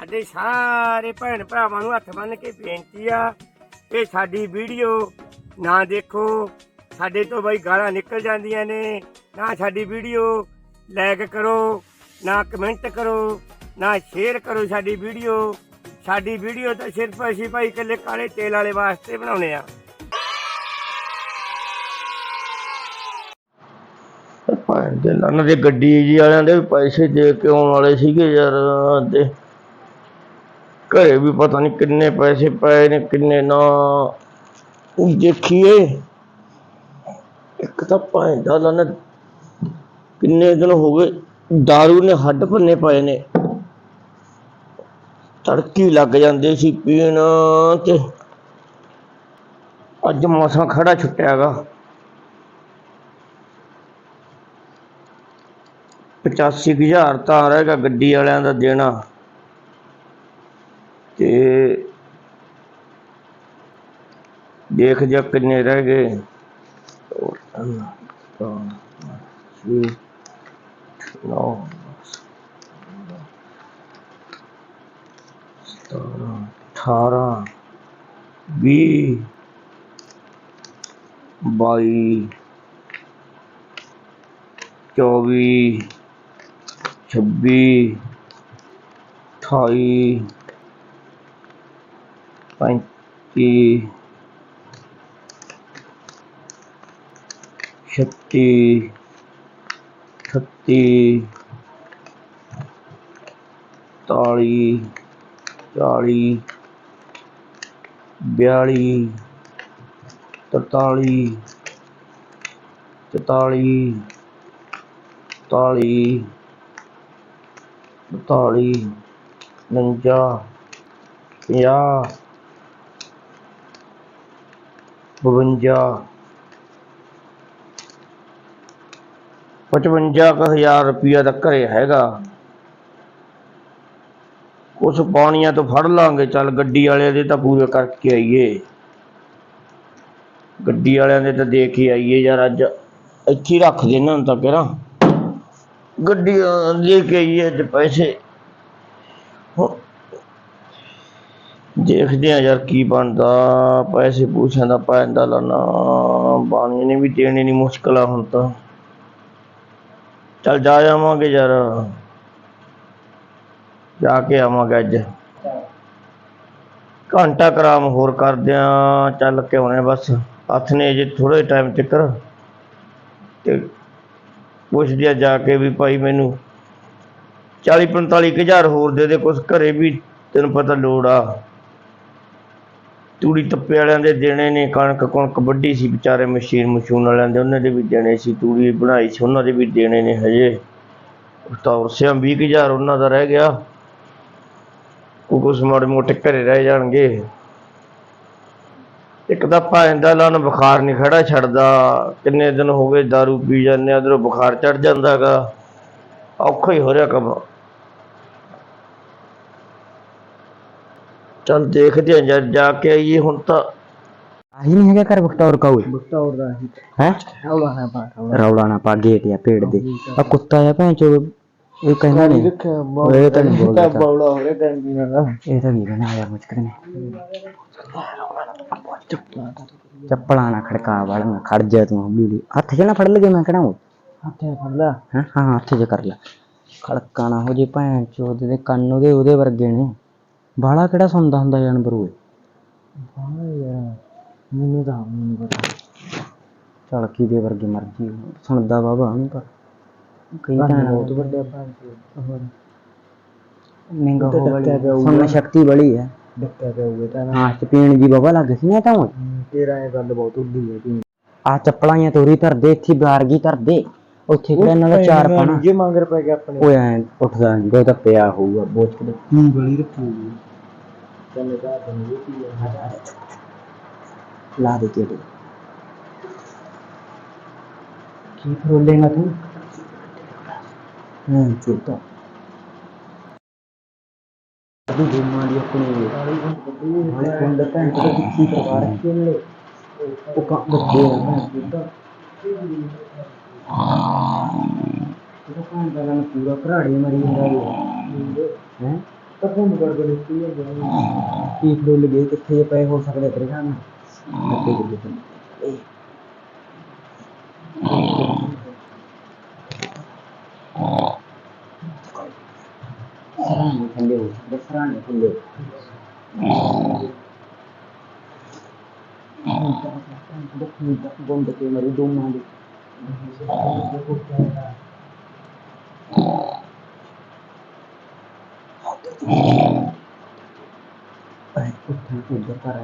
ਸਾਡੇ ਸਾਰੇ ਭੈਣ ਭਰਾਵਾਂ ਨੂੰ ਹੱਥ ਬੰਨ ਕੇ ਬੇਨਤੀ ਆ ਕਿ ਸਾਡੀ ਵੀਡੀਓ ਨਾ ਦੇਖੋ। ਸਾਡੇ ਤੋਂ ਬਈ ਗਾਲਾਂ ਨਿਕਲ ਜਾਂਦੀਆਂ ਨੇ। ਨਾ ਸਾਡੀ ਵੀਡੀਓ ਲਾਈਕ ਕਰੋ, ਨਾ ਕਮੈਂਟ ਕਰੋ, ਨਾ ਸ਼ੇਅਰ ਕਰੋ ਸਾਡੀ ਵੀਡੀਓ। ਸਾਡੀ ਵੀਡੀਓ ਤਾਂ ਸਿਰਫ ਅਸੀਂ ਭਾਈ ਇਕੱਲੇ ਕਾਲੇ ਤੇਲ ਵਾਲੇ ਵਾਸਤੇ ਬਣਾਉਨੇ ਆ। ਭਾਂ ਦੇ ਲੰਨ ਦੇ ਗੱਡੀ ਜੀ ਵਾਲਿਆਂ ਦੇ ਪੈਸੇ ਦੇ ਕੇ ਆਉਣ ਵਾਲੇ ਸੀਗੇ ਯਾਰ ਤੇ ਘਰੇ ਵੀ ਪਤਾ ਨਹੀਂ ਕਿੰਨੇ ਪੈਸੇ ਪਏ ਨੇ, ਕਿੰਨੇ ਨਾ। ਉਹ ਦੇਖੀਏ, ਇੱਕ ਤਾਂ ਭਾਂ ਦਾ ਕਿੰਨੇ ਦਿਨ ਹੋ ਗਏ दारू ਨੇ ਹੱਡ ਭੰਨੇ ਪਏ ਨੇ। ਤੜਕੀ ਲੱਗ ਜਾਂਦੇ ਸੀ ਪੀਣ ਤੇ। ਅੱਜ ਮੌਸਮ ਖੜਾ ਛੁੱਟਿਆਗਾ ਪਚਾਸੀ ਕੁ ਹਜ਼ਾਰ ਤਾਂ ਰਹੇਗਾ ਗੱਡੀ ਵਾਲਿਆਂ ਦਾ ਦੇਣਾ। ਤੇ ਦੇਖ ਜਾ ਕਿੰਨੇ ਰਹਿ ਗਏ। ਦੋ, ਨੌ ਅਠਾਰਾਂ ਵੀਹ ਬਾਈ ਚੌਵੀ ਛੱਬੀ ਅਠਾਈ ਪੈਂਤੀ ਛੱਤੀ ਅਠੱਤੀ ਤਾਲੀ ਚਾਲੀ ਬਿਆਲੀ ਤਰਤਾਲੀ ਚੁਤਾਲੀ ਤਾਲੀ ਬਤਾਲੀ ਉਣੰਜਾ ਪੰਜਾਹ ਬਵੰਜਾ। ਪਚਵੰਜਾ ਕੁ ਹਜ਼ਾਰ ਰੁਪਇਆ ਦਾ ਘਰੇ ਹੈਗਾ। ਉਸ ਪਾਣੀਆਂ ਤੋਂ ਫੜ ਲਾਂਗੇ, ਚੱਲ ਗੱਡੀ ਵਾਲਿਆਂ ਦੇ ਤਾਂ ਪੂਰੇ ਕਰਕੇ ਆਈਏ। ਗੱਡੀ ਵਾਲਿਆਂ ਦੇ ਤਾਂ ਦੇ ਕੇ ਆਈਏ, ਯਾਰ ਅੱਜ ਇੱਥੇ ਹੀ ਰੱਖ ਦੇ ਇਹਨਾਂ ਨੂੰ ਤਾਂ ਕਿਹੜਾ। ਗੱਡੀ ਦੇ ਕੇ ਆਈਏ ਅੱਜ ਪੈਸੇ। ਹੁਣ ਦੇਖਦੇ ਆ ਯਾਰ ਕੀ ਬਣਦਾ। ਪੈਸੇ ਪੂਸਿਆਂ ਦਾ ਪੈਂਦਾ ਲਾਣਾ ਬਾਣੀ ਨੇ ਵੀ ਦੇਣੇ ਨਹੀਂ ਮੁਸ਼ਕਲ ਆ ਹੁਣ ਤਾਂ। ਚੱਲ ਜਾ ਆਵਾਂਗੇ ਯਾਰ। ਜਾ ਕੇ ਆਵਾਂਗੇ ਅੱਜ। ਘੰਟਾ ਕਰਾਮ ਹੋਰ ਕਰਦੇ ਆ ਚੱਲ ਕੇ ਆਉਣੇ ਬਸ। ਹੱਥ ਨੇ ਜੇ ਥੋੜੇ ਟਾਈਮ ਤੱਕਰ। ਤੇ ਪੁੱਛਦੇ ਆ ਜਾ ਕੇ ਵੀ ਭਾਈ ਮੈਨੂੰ 40 45 ਕੁ ਹਜ਼ਾਰ ਹੋਰ ਦੇ ਦੇ। ਕੁਛ ਘਰੇ ਵੀ ਤੈਨੂੰ ਪਤਾ ਲੋੜ ਆ। ਤੂੜੀ ਤੱਪੇ ਵਾਲਿਆਂ ਦੇ ਦੇਣੇ ਨੇ, ਕਣਕ ਕਣਕ ਵੱਢੀ ਸੀ ਵਿਚਾਰੇ ਮਸ਼ੀਨ ਮਸ਼ੂਨ ਵਾਲਿਆਂ ਦੇ, ਉਹਨਾਂ ਦੇ ਵੀ ਦੇਣੇ ਸੀ, ਤੂੜੀ ਬਣਾਈ ਸੀ, ਉਹਨਾਂ ਦੇ ਵੀ ਦੇਣੇ ਨੇ ਹਜੇ। ਤਾਂ ਉਰਸਿਆਂ 20 ਕੁ ਹਜ਼ਾਰ ਉਹਨਾਂ ਦਾ ਰਹਿ ਗਿਆ। ਉਹ ਕੁਛ ਮਾੜੇ ਮੋਟੇ ਘਰੇ ਰਹਿ ਜਾਣਗੇ। ਇੱਕ ਤਾਂ ਭਾਂ ਦਾ ਬੁਖਾਰ ਨਹੀਂ ਖੜਾ ਛੱਡਦਾ। ਕਿੰਨੇ ਦਿਨ ਹੋ ਗਏ दारू ਪੀ ਜਾਂਦੇ ਉਧਰੋਂ ਬੁਖਾਰ ਚੜ ਜਾਂਦਾਗਾ। ਔਖਾ ਹੀ ਹੋ ਰਿਹਾ ਕੰਮ। ਚੱਲ ਦੇਖਦੇ ਆ ਜਾ ਜਾ ਕੇ ਆਈਏ ਹੁਣ ਤਾਂ। ਆਹੀ ਨਹੀਂ ਹੈਗਾ ਘਰ ਬਖਤੌਰ ਕਾ ਓਏ ਬਖਤੌਰ ਦਾ ਹੀ। ਹੈ? ਰੌਲਾ ਹੈ ਬਾਹਰ ਰੌਲਾ। ਨਾ ਪਾ ਗੇਟ ਜਾਂ ਪੇੜ ਦੇ। ਆ। ਕੁੱਤਾ ਆ ਭੈਣ ਚੋ ਇਹ ਕਹਿੰਦਾ ਨਹੀਂ। ਇਹ ਤਾਂ ਨਹੀਂ ਬੋਲਦਾ ਤਾਂ। ਬੌਲਾ ਹੋ ਰਿਹਾ ਦੀ ਨਾਲ। ਇਹ ਤਾਂ ਕੀ ਕਹਿਣਾ ਯਾਰ ਮੁਸ਼ਕਲ ਨੇ ਚੱਪਲਾਂ ਨਾ ਖੜਕਾ ਵਾਲਾ ਖੜ ਜਾ ਤੂੰ ਹੌਲੀ ਹੱਥ ਚ ਨਾ ਫੜ ਲਗੇ ਮੈਂ ਕਿਹੜਾ ਹੱਥੇ ਫੜ ਲੈ। ਹਾਂ? ਹਾਂ ਹੱਥ ਚ ਕਰ ਲੈ। ਖੜਕਾ ਨਾ ਹੋ ਜੇ ਭੈਣ ਚੋ ਦੇ ਕੰਨ ਉਹਦੇ ਉਹਦੇ ਵਰਗੇ ਨੇ। ਬਾਲਾ ਕਿਹੜਾ ਸੁਣਦਾ ਹੁੰਦਾ ਜਾਨਵਰ ਓਏ? ਹਾਂ ਯਾਰ ਮੈਨੂੰ ਤਾਂ ਨਹੀਂ ਪਤਾ। ਚੱਲ ਕੀ ਦੇ ਵਰਗੀ ਮਰਜ਼ੀ ਸੁਣਦਾ ਬਾਬਾ ਉਹਨੂੰ ਪਰ ਕਈ ਭੈਣਾਂ ਬਹੁਤ ਵੱਡੇ ਹੋਰ? ਮਹਿੰਗਾ ਉਹ ਤਾਂ ਹੋ ਡੱਕਿਆ ਹੋਊਗਾ। ਸੁਣਨ ਸ਼ਕਤੀ ਬੜੀ ਹੈ। ਡੱਕਿਆ ਪਿਆ ਹੋਵੇ ਤਾਂ ਨਾ। ਹਾਂ ਚ ਪੀਣ ਜੀ ਬਾਬਾ ਲੱਗ ਸੀ ਨਾ ਤਾਂ ਓਏ ਤੇਰਾ ਇਹ ਗੱਲ ਬਹੁਤ ਉੱਡੀ ਹੈ ਆ ਚੱਪਲਾਂ ਜਾਂ ਤੋਰੀ ਧਰਦੇ ਇੱਥੇ ਬਾਰਗੀ ਧਰਦੇ। ਉੱਥੇ ਕਿਹੜਾ ਇਹਨਾਂ ਦਾ ਚਾਰ ਪਾਣਾ। ਜੇ ਮੰਗਰ ਪੈ ਗਿਆ ਆਪਣੇ। ਓਏ ਐ ਉੱਠਦਾ ਨਹੀਂ ਉਹ ਤਾਂ ਪਿਆ ਹੋਊਗਾ ਬੋਝ ਕੇ ਕੀ ਗਲੀ ਰੱਖੀ ਹੋਈ ਚੱਲ ਤੈਨੂੰ ਇਹ ਕੀ ਹੈ ਲਾ ਦੇ ਕੇ ਕੀ ਫਰੋਲੇਗਾ ਤੂੰ? ਹਾਂ ਚੁੱਤਾ ਅਭੀ ਗੁਮਾ ਦੀ ਆਪਣੀ ਹਾਲੇ ਕੁੰਡ ਤੋਂ ਕਿੱਥੀ ਪਰਿਵਾਰ ਖੇਲੇ ਉਹ ਕਾ ਬੱਚੇ ਆ। ਭੈਣ ਚੋਦ। ਉਹ ਭੈਣ ਦਾ ਨਾਲ ਪੂਰਾ ਘਰਾੜੀ ਮਰੀ ਜਾਂਦਾ ਹੈ ਤਾਂ ਫੋਨ ਕਰ ਦੇ ਕੀ ਹੋ ਗਿਆ ਕੀ ਡੁੱਲ ਗਏ ਕਿੱਥੇ ਪਏ ਹੋ ਸਕਦੇ ਤੇਰੇ ਨਾਲ ਅੱਗੇ ਗੁੱਲੇ ਤੇ ਸਰਾਣੇ ਥੱਲੇ ਹੋ ਸਕਦੇ ਸਰਾਣੇ ਥੱਲੇ ਬੰਦ ਕੇ ਮਰੀ ਦੋ ਮਾਂ ਦੀ ਅਰੇ ਉੱਠਾਂ ਉੱਧਰ ਕਰ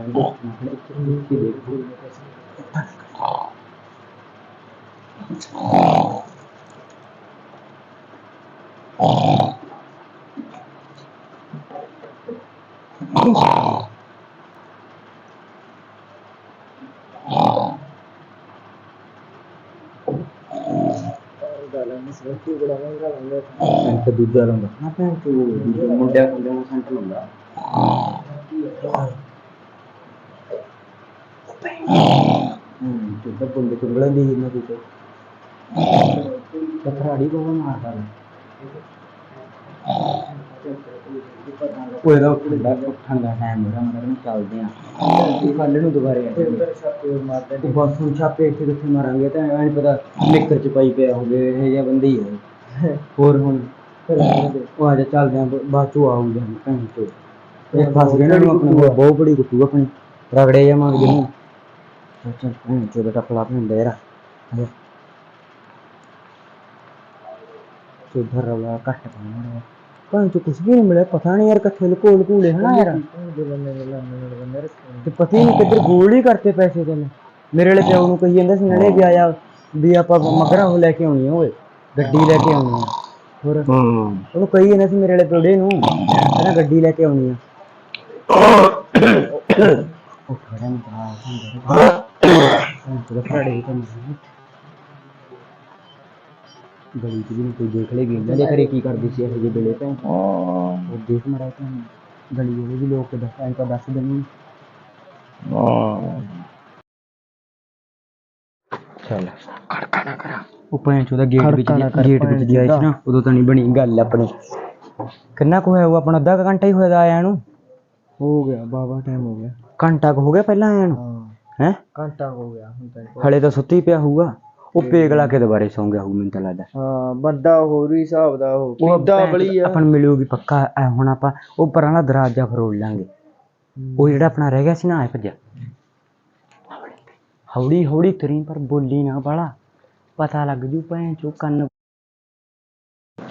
ਆਏ ਦੇਖਣਾ ਫਿਰ ਇੱਥੇ ਨੂੰ ਕੀ ਦੇਖੋ ਸੈਂਟ ਦੂਜਾ ਲਾਉਂਦਾ ਨਾ ਭੈਣ ਤੂੰ ਮੁੰਡਿਆਂ ਕੋਲ ਨੂੰ ਸੈਂਟ ਲਾਉਂਦਾ ਹੂੰ ਤੇ ਤਾਂ ਬੰਦੇ ਚੁੰਗਲਾਂ ਦੀ ਨਾ ਤੂੰ ਤੇ ਖਰਾੜੀ ਕੋ ਮਾਰਦਾ ਉਹ ਇਹਦਾ ਕੁੜਾ ਉੱਠਣ ਦਾ ਟਾਈਮ ਮੇਰਾ ਮਤਲਬ ਚੱਲਦੇ ਆ ਤੂੰ ਕੱਲ ਨੂੰ ਦੁਬਾਰੇ ਆ ਮਾਰਦਾ ਤੇ ਬਸ ਹੁਣ ਛਾਪੇ ਇੱਥੇ ਕਿੱਥੇ ਮਾਰਾਂਗੇ ਤਾਂ ਐਂ ਨੀ ਪਤਾ ਨਿੱਕਰ ਚ ਪਾਈ ਪਿਆ ਹੋਵੇ ਇਹ ਜਿਹਾ ਬੰਦੇ ਹੀ ਹੈ। ਹੋਰ ਹੁਣ? ਉਹ ਆ ਜਾ ਚੱਲਦੇ ਆ ਬ- ਬਾਅਦ ਚੋਂ ਆਊਗਾ ਭੈਣ ਚੋ ਇਹ ਫਸ ਗਏ ਨਾ ਇਹਨੂੰ ਆਪਣੇ ਕੋਲ ਬਹੁਤ ਬੜੀ ਕੁੱਟੂ ਆਪਣੀ। ਰਗੜੇ ਜਾਂ ਮੰਗ ਜਨੂੰ ਚੱਲ ਚੱਲ ਭੈਣ ਚੋ ਬੇਟਾ ਪਲਾ ਪੈਂਦਾ ਯਾਰ। ਅਰੇ ਸੁਧਰ ਰਵਾ ਘੱਟ ਪਾਉਣਾ ਭੈਣ ਚੋ ਕੁਛ ਵੀ ਨਹੀਂ ਮਿਲਿਆ ਪਤਾ ਨਹੀਂ ਯਾਰ ਕਿੱਥੇ ਲੁਕੋ ਲੁਕੂਲੇ ਹਨਾ ਯਾਰ। ਦੇ ਬੰਦੇ ਨੇ ਲਾਣੇ ਨਾਲ ਬੰਦੇ ਰੱਖੇ ਤੇ ਪਤਾ ਨਹੀਂ ਕਿੱਧਰ ਗੋਲ ਹੀ ਕਰਤੇ ਪੈਸੇ ਤੈਨੂੰ ਮੇਰੇ ਵਾਲੇ ਪਿਓ ਨੂੰ ਕਹੀ ਜਾਂਦਾ ਸੀ ਨੜੇ ਵੀ ਆਇਆ ਵੀ ਆਪਾਂ ਮਗਰਾਂ ਉਹ ਲੈ ਕੇ ਆਉਣੀ ਆ ਓਏ ਗੱਡੀ ਲੈ ਕੇ ਆਉਣੀ ਆ। ਹੋਰ ਹੂੰ। ਉਹਨੂੰ ਕਹੀ ਜਾਂਦਾ ਸੀ ਮੇਰੇ ਵਾਲੇ ਪਿਓੜੇ ਨੂੰ ਕਹਿੰਦਾ ਗੱਡੀ ਲੈ ਕੇ ਆਉਣੀ ਆ। ਉਹ ਖੜਾ ਨਹੀਂ ਕਰਾ ਹਾਂ ਤੇ ਫੜੇ ਹੀ ਕੰਮ ਗਲੀ ਚ ਵੀ ਨੀ ਕੋਈ ਦੇਖ ਲੇਗੀ ਇਹਨਾਂ ਦੇ ਘਰੇ ਕੀ ਕਰਦੀ ਸੀ ਇਹੋ ਜਿਹੇ ਵੇਲੇ ਭੈਣ। ਉਹ ਦੇਖ ਮੜਾ ਭੈਣ ਗਲੀ ਵਾਲੇ ਵੀ ਲੋਕ ਦੱਸ ਐਂ ਤਾਂ ਦੱਸ ਦੇਣੀ ਚੱਲ। ਖੜਕਾ ਨਾ ਕਰਾ। ਉਹ ਭੈਣ ਚੋਦਾ ਗੇਟ ਵਿੱਚ ਗੇਟ ਵਿੱਚ ਦੀ ਆਈ ਸੀ ਨਾ ਉਦੋਂ ਤਾਂ ਨਹੀਂ ਬਣੀ ਗੱਲ ਆਪਣੀ। ਕਿੰਨਾ ਕੁ ਹੋਇਆ ਉਹ? ਆਪਣਾ ਅੱਧਾ ਕੁ ਘੰਟਾ ਹੀ ਹੋਇਆ ਦਾ ਆਇਆ ਨੂੰ? ਹੋ ਗਿਆ ਬਾਬਾ ਟਾਈਮ ਹੋ ਗਿਆ। ਘੰਟਾ ਕੁ ਹੋ ਗਿਆ ਪਹਿਲਾਂ ਆਇਆ ਨੂੰ? ਹਾਂ। ਹੈ? ਘੰਟਾ ਹੋ ਗਿਆ ਹੁਣ ਤਾਂ। ਹਲੇ ਤਾਂ ਸੁੱਤੀ ਪਿਆ ਹੋਊਗਾ। ਉਹ ਪੇਗ ਲਾ ਕੇ ਦੁਬਾਰੇ ਸੌਂ ਗਿਆ ਹੋਊ ਮੈਨੂੰ ਤਾਂ ਲੱਗਦਾ। ਹਾਂ ਬੰਦਾ ਹੋਰ ਹੀ ਹਿਸਾਬ ਦਾ ਉਹ ਭੈਣ ਬਲੀ ਆ। ਆਪਾਂ ਨੂੰ ਮਿਲੂਗੀ ਪੱਕਾ ਐ ਹੁਣ ਆਪਾਂ ਉਹ ਪਰਾਂ ਦਾ ਦਰਵਾਜ਼ਾ ਫਰੋੜ ਲਾਂਗੇ। ਉਹ ਜਿਹੜਾ ਆਪਣਾ ਰਹਿ ਗਿਆ ਸੀ ਨਾ ਆਏ ਭੱਜਿਆ। ਹੌਲੀ ਹੌਲੀ ਤਰੀ ਪਰ ਬੋਲੀ ਨਾ ਬਾਲਾ। ਪਤਾ ਲੱਗ ਜੂ ਭੈਣ ਚੋ ਕੰਨ।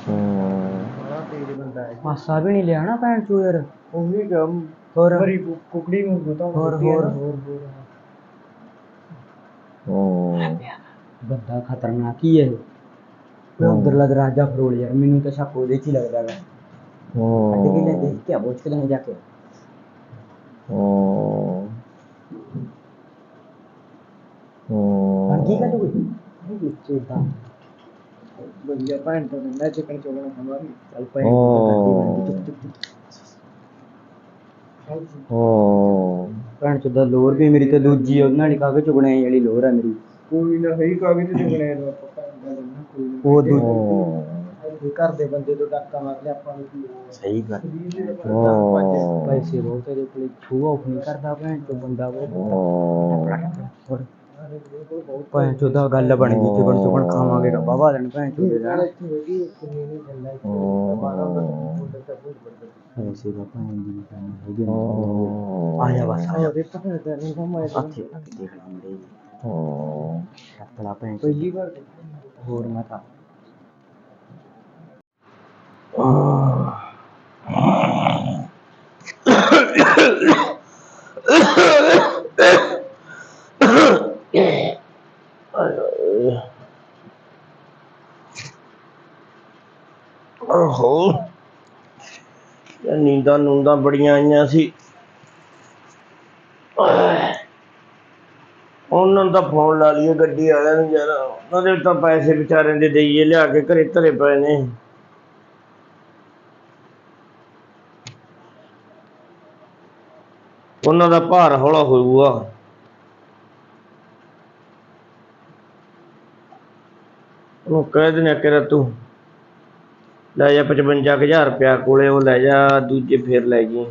ਬੜਾ ਤੇਜ਼ ਬੰਦਾ ਹੈ। ਪਾਸਾ ਵੀ ਨਹੀਂ ਲਿਆ ਨਾ ਭੈਣ ਚੋ ਯਾਰ। ਉਹ ਵੀ ਗਮ ਹੋਰ। ਕੁ- ਕੁਕੜੀ ਨੂੰ ਬਤਾ ਹੋਰ ਹੋਰ। ਹੋਰ ਹੋਰ। ਬੰਦਾ ਖਤਰਨਾਕ ਹੀ ਹੈ ਉਹ ਅੰਦਰਲਾ ਦਰਵਾਜ਼ਾ ਫਰੋੜ ਯਾਰ ਮੈਨੂੰ ਤਾਂ ਸ਼ੱਕ ਉਹਦੇ 'ਚ ਹੀ ਲੱਗਦਾ ਗਾ ਅੱਡੇ ਕੇ ਲੈ ਦੇਖ ਕੇ ਪੁੱਛ ਕੇ ਲੈ ਜਾ ਕੇ। ਬਣ ਗਈ ਕਾ ਤੂੰ ਨਹੀਂ ਵਿੱਚੇ ਤਾਂ ਵਧੀਆ ਭੈਣ ਤੋਂ ਮੈਂ ਚਿਕਨ ਚੋਲਣਾ ਹਮਾਰੀ ਚੱਲ ਪਏ ਚੁੱਪ ਚੁੱਪ ਭੈਣ ਚੋਦਾ ਲੋਰ ਵੀ ਮੇਰੀ ਤੇ ਦੂਜੀ ਉਹਦੇ ਨਾਲ ਹੀ ਕਾਗਜ਼ ਚੁਗਣੇ ਵਾਲੀ ਲੋਰ ਆ ਮੇਰੀ। ਕੋਈ ਨਾ ਹੈ ਕਾਗਜ਼ ਤੇ ਚੁਗਣੇ ਨੂੰ ਆਪਾਂ ਭੈਣ ਦਾ ਲੈਣਾ ਕੋਈ ਨਾ। ਉਹ ਦੂਜੀ ਇਹ ਘਰ ਦੇ ਬੰਦੇ ਤੋਂ ਡਾਕਾ ਮਾਰ ਲਿਆ ਆਪਾਂ ਨੂੰ ਕੀ ਸਹੀ ਗੱਲ। ਹੋਇਆ ਪੈਸੇ ਬਹੁਤ ਇਹਦੇ ਕੋਲੇ ਛੂਆ ਉਹ ਨਹੀਂ ਕਰਦਾ ਭੈਣ ਚੋ ਬੰਦਾ ਉਹ ਭੈਣ ਚੋਦਾ ਗੱਲ ਬਣ ਗਈ ਚੁਗਣ ਚੁਗਣ ਖਾਵਾਂਗੇ ਬਾਬਾ ਦਿਨ ਭੈਣ ਚੋਦੇ ਦਾ। ਇੱਥੇ ਹੈਗੀ ਕਿੰਨੀ ਨਹੀਂ ਚੱਲਦਾ ਇੱਥੇ ਬਾਰਾਂ ਦਾ ਮੁੰਡਾ ਤਾਂ ਬਹੁਤ ਵੱਡਾ ਪੈਸੇ ਦਾ ਭੈਣ ਦੀ ਕੰਮ ਹੈਗੇ ਨੇ ਆ ਜਾ ਬਸ ਆ ਜਾ। ਉਹਦੇ ਭੈਣ ਦਾ ਨਹੀਂ ਮੈਂ ਦੇਖ ਲਾ ਮੁੰਡੇ ਰੱਤਲਾ ਭੈਣ ਚੋ ਪਹਿਲੀ ਵਾਰ ਹੋਰ ਮੈਂ ਤਾਂ ਓਹੋ ਇਹ ਨੀਂਦਾਂ ਨੂੰਦਾਂ ਬੜੀਆਂ ਆਈਆਂ ਸੀ ਉਹਨਾਂ ਨੂੰ ਤਾਂ ਫੋਨ ਲਾ ਲਈਏ, ਗੱਡੀ ਵਾਲਿਆਂ ਨੂੰ ਯਾਰ। ਉਹਨਾਂ ਦੇ ਤਾਂ ਪੈਸੇ ਵਿਚਾਰਿਆਂ ਦੇ ਦੇਈਏ, ਲਿਆ ਕੇ ਘਰੇ ਧਰੇ ਪਏ ਨੇ। ਉਹਨਾਂ ਦਾ ਭਾਰ ਹੌਲਾ ਹੋਊਗਾ। ਉਹਨੂੰ ਕਹਿ ਦਿੰਦੇ ਕਿ ਤੂੰ ਲੈ ਜਾ 55000 ਰੁਪਇਆ ਕੋਲੇ, ਉਹ ਲੈ ਜਾ, ਦੂਜੇ ਫੇਰ ਲੈ ਜੀ।